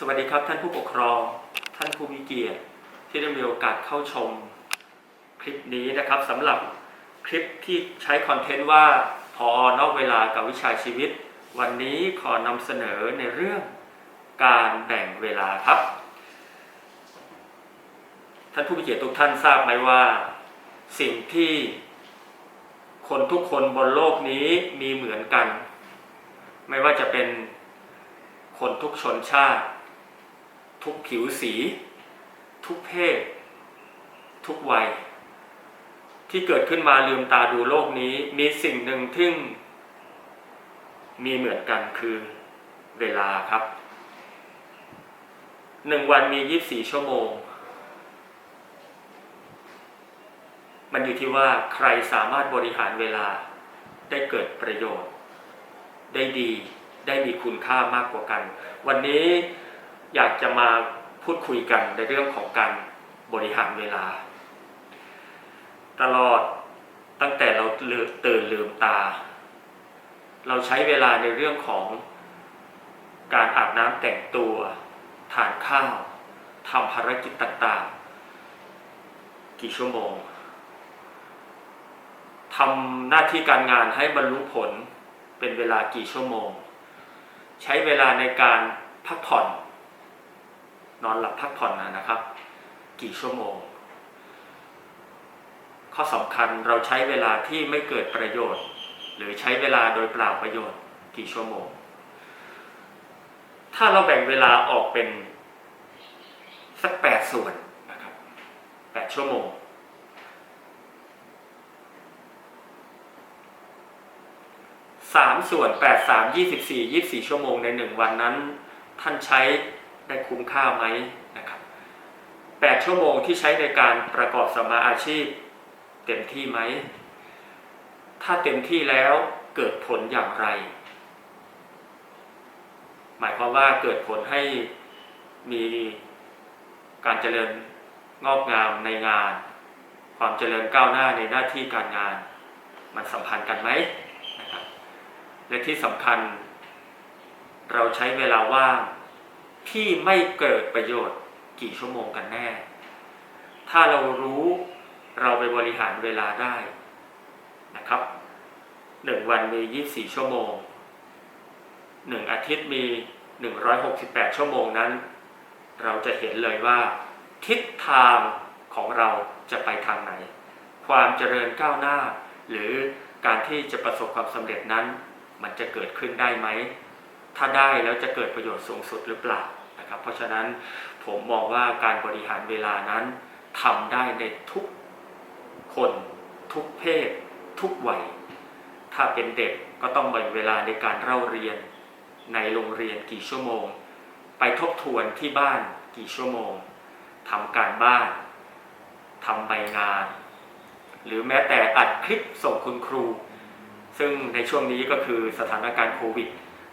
สวัสดีครับท่านผู้ปกครอง ท่านผู้มีเกียรติ ที่ได้มีโอกาสเข้าชมคลิปนี้นะครับสำหรับคลิปที่ใช้คอนเทนต์ว่าพอนอกเวลากับวิชาชีวิต วันนี้ขอนำเสนอในเรื่องการแบ่งเวลาครับ ท่านผู้มีเกียรติทุกท่านทราบไหมว่า สิ่งที่คนทุกคนบนโลกนี้มีเหมือนกัน ไม่ว่าจะเป็นคนทุกชนชาติ ทุกผิวสี ทุกเพศ ทุกวัย ที่เกิดขึ้นมาลืมตาดูโลกนี้ มีสิ่งหนึ่งที่มีเหมือนกันคือเวลาครับหนึ่งวันมี24ชั่วโมง มันอยู่ที่ว่าใครสามารถบริหารเวลาได้เกิดประโยชน์ ได้ดีได้มีคุณค่ามากกว่ากัน วันนี้ อยากจะมาพูดคุยกันในเรื่องของการบริหารเวลา ตลอดตั้งแต่เราลืมตื่นลืมตา เราใช้เวลาในเรื่องของการอาบน้ำแต่งตัวทานข้าวทำภารกิจต่างๆ กี่ชั่วโมงทำหน้าที่การงานให้บรรลุผลเป็นเวลากี่ชั่วโมง ใช้เวลาในการพักผ่อน นอนหลับพักผ่อนนะครับ กี่ชั่วโมง ข้อสำคัญเราใช้เวลาที่ไม่เกิดประโยชน์ หรือใช้เวลาโดยเปล่าประโยชน์ กี่ชั่วโมง ถ้าเราแบ่งเวลาออกเป็นสักแปดส่วนนะครับแปดชั่วโมง สามส่วนแปดสามยี่สิบสี่ยี่สี่ชั่วโมงในหนึ่งวันนั้น ท่านใช้ ได้คุ้มค่าไหมนะครับแปดชั่วโมงที่ใช้ในการประกอบสมมาอาชีพ เต็มที่ไหม ถ้าเต็มที่แล้วเกิดผลอย่างไร หมายความว่าเกิดผลให้มีการเจริญงอกงามในงาน ความเจริญก้าวหน้าในหน้าที่การงาน มันสัมพันธ์กันไหมนะครับและที่สำคัญ เราใช้เวลาว่าง ที่ไม่เกิดประโยชน์กี่ชั่วโมงกันแน่ ถ้าเรารู้เราไปบริหารเวลาได้นะครับหนึ่งวันมี24ชั่วโมงหนึ่งอาทิตย์มี168ชั่วโมงนั้น เราจะเห็นเลยว่า ทิศทางของเราจะไปทางไหน ความเจริญก้าวหน้า หรือการที่จะประสบความสำเร็จนั้น มันจะเกิดขึ้นได้ไหม ถ้าได้แล้วจะเกิดประโยชน์สูงสุดหรือเปล่า นะครับ เพราะฉะนั้นผมมองว่าการบริหารเวลานั้นทำได้ในทุกคนทุกเพศ ทุกวัย ถ้าเป็นเด็กก็ต้องแบ่งเวลาในการเล่าเรียน ในโรงเรียนกี่ชั่วโมง ไปทบทวนที่บ้านกี่ชั่วโมงทำการบ้านทำใบงาน หรือแม้แต่อัดคลิปส่งคุณครู ซึ่งในช่วงนี้ก็คือสถานการณ์โควิด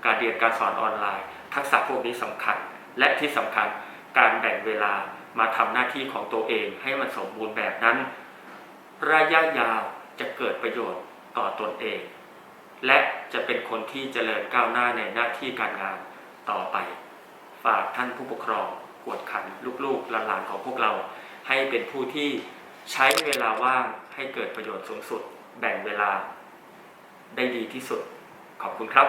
การเรียนการสอนออนไลน์ ทักษะพวกนี้สำคัญ และที่สำคัญการแบ่งเวลามาทำหน้าที่ของตัวเองให้มันสมบูรณ์แบบนั้น ระยะยาวจะเกิดประโยชน์ต่อตนเอง และจะเป็นคนที่เจริญก้าวหน้าในหน้าที่การงานต่อไป ฝากท่านผู้ปกครองกวดขันลูกๆหลานๆของพวกเรา ให้เป็นผู้ที่ใช้เวลาว่างให้เกิดประโยชน์สูงสุด แบ่งเวลาได้ดีที่สุด ขอบคุณครับ